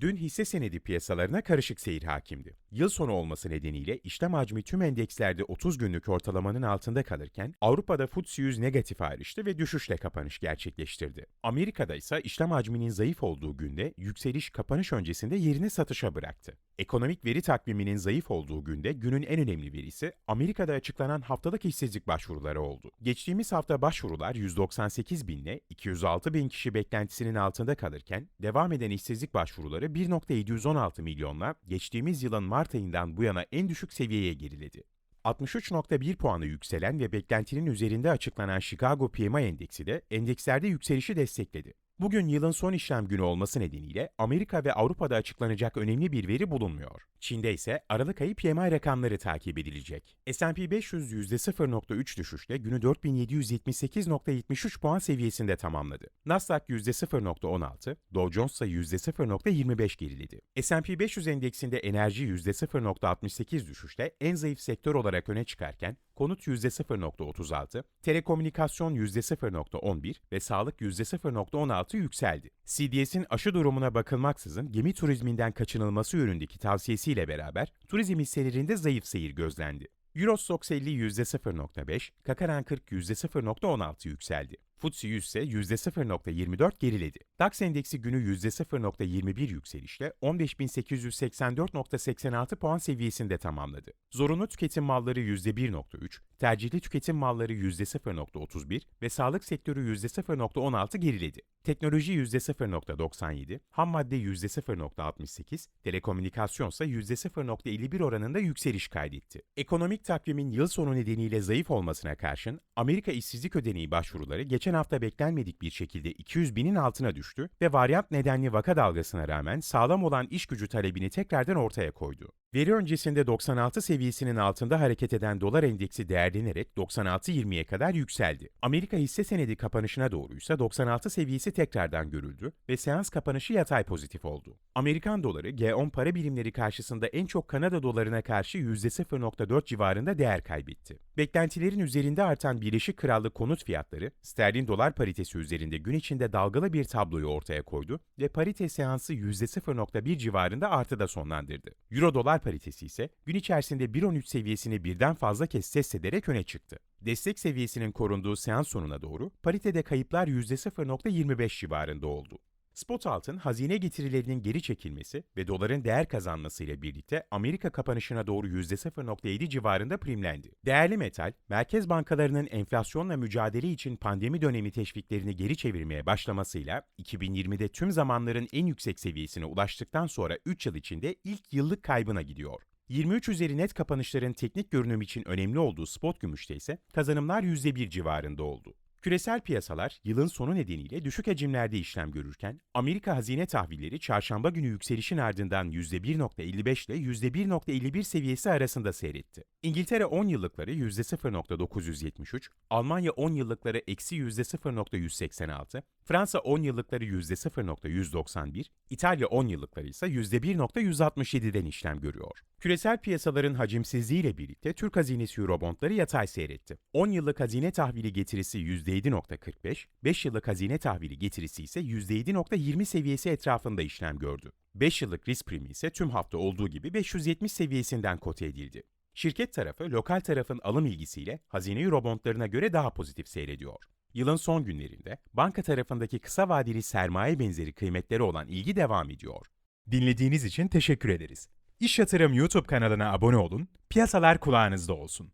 Dün hisse senedi piyasalarına karışık seyir hakimdi. Yıl sonu olması nedeniyle işlem hacmi tüm endekslerde 30 günlük ortalamanın altında kalırken Avrupa'da FTSE 100 negatif ayrıştı ve düşüşle kapanış gerçekleştirdi. Amerika'da ise işlem hacminin zayıf olduğu günde yükseliş kapanış öncesinde yerini satışa bıraktı. Ekonomik veri takviminin zayıf olduğu günde günün en önemli verisi Amerika'da açıklanan haftalık işsizlik başvuruları oldu. Geçtiğimiz hafta başvurular 198 binle 206 bin kişi beklentisinin altında kalırken devam eden işsizlik başvuruları 1.716 milyonla geçtiğimiz yılın Mart ayından bu yana en düşük seviyeye geriledi. 63.1 puanı yükselen ve beklentinin üzerinde açıklanan Chicago PMI endeksi de endekslerde yükselişi destekledi. Bugün yılın son işlem günü olması nedeniyle Amerika ve Avrupa'da açıklanacak önemli bir veri bulunmuyor. Çin'de ise Aralık ayı PMI rakamları takip edilecek. S&P 500 %0.3 düşüşle günü 4778.73 puan seviyesinde tamamladı. Nasdaq %0.16, Dow Jones ise %0.25 geriledi. S&P 500 endeksinde enerji %0.68 düşüşle en zayıf sektör olarak öne çıkarken konut %0.36, telekomünikasyon %0.11 ve sağlık %0.16 yükseldi. CDS'in aşı durumuna bakılmaksızın gemi turizminden kaçınılması yönündeki tavsiyesiyle beraber turizm hisselerinde zayıf seyir gözlendi. Eurostox 50 %0.5, Kakaran 40 %0.16 yükseldi. FTSE 100 ise %0.24 geriledi. DAX endeksi günü %0.21 yükselişle 15.884.86 puan seviyesinde tamamladı. Zorunlu tüketim malları %1.3, tercihli tüketim malları %0.31 ve sağlık sektörü %0.16 geriledi. Teknoloji %0.97, ham madde %0.68, telekomünikasyon ise %0.51 oranında yükseliş kaydetti. Ekonomik takvimin yıl sonu nedeniyle zayıf olmasına karşın Amerika işsizlik ödeneği başvuruları geçen hafta beklenmedik bir şekilde 200 binin altına düştü ve varyant nedenli vaka dalgasına rağmen sağlam olan iş gücü talebini tekrardan ortaya koydu. Veri öncesinde 96 seviyesinin altında hareket eden dolar endeksi değerlenerek 96.20'ye kadar yükseldi. Amerika hisse senedi kapanışına doğruysa 96 seviyesi tekrardan görüldü ve seans kapanışı yatay pozitif oldu. Amerikan doları G10 para birimleri karşısında en çok Kanada dolarına karşı %0.4 civarında değer kaybetti. Beklentilerin üzerinde artan Birleşik Krallık konut fiyatları sterlin dolar paritesi üzerinde gün içinde dalgalı bir tabloyu ortaya koydu ve parite seansı %0.1 civarında artıda sonlandırdı. Euro dolar paritesi ise gün içerisinde 1.13 seviyesini birden fazla kez test ederek öne çıktı. Destek seviyesinin korunduğu seans sonuna doğru paritede kayıplar %0.25 civarında oldu. Spot altın hazine getirilerinin geri çekilmesi ve doların değer kazanmasıyla birlikte Amerika kapanışına doğru %0.7 civarında primlendi. Değerli metal, merkez bankalarının enflasyonla mücadele için pandemi dönemi teşviklerini geri çevirmeye başlamasıyla 2020'de tüm zamanların en yüksek seviyesine ulaştıktan sonra 3 yıl içinde ilk yıllık kaybına gidiyor. 23 üzeri net kapanışların teknik görünüm için önemli olduğu spot gümüşte ise kazanımlar %1 civarında oldu. Küresel piyasalar yılın sonu nedeniyle düşük hacimlerde işlem görürken, Amerika hazine tahvilleri çarşamba günü yükselişin ardından %1.55 ile %1.51 seviyesi arasında seyretti. İngiltere 10 yıllıkları %0.973, Almanya 10 yıllıkları eksi %0.186, Fransa 10 yıllıkları %0.191, İtalya 10 yıllıkları ise %1.167'den işlem görüyor. Küresel piyasaların hacimsizliğiyle birlikte Türk hazinesi Eurobondları yatay seyretti. 10 yıllık hazine tahvili getirisi %7.45, 5 yıllık hazine tahvili getirisi ise %7.20 seviyesi etrafında işlem gördü. 5 yıllık risk primi ise tüm hafta olduğu gibi 570 seviyesinden kote edildi. Şirket tarafı lokal tarafın alım ilgisiyle hazine Eurobondlarına göre daha pozitif seyrediyor. Yılın son günlerinde banka tarafındaki kısa vadeli sermaye benzeri kıymetlere olan ilgi devam ediyor. Dinlediğiniz için teşekkür ederiz. İş Yatırım YouTube kanalına abone olun, piyasalar kulağınızda olsun.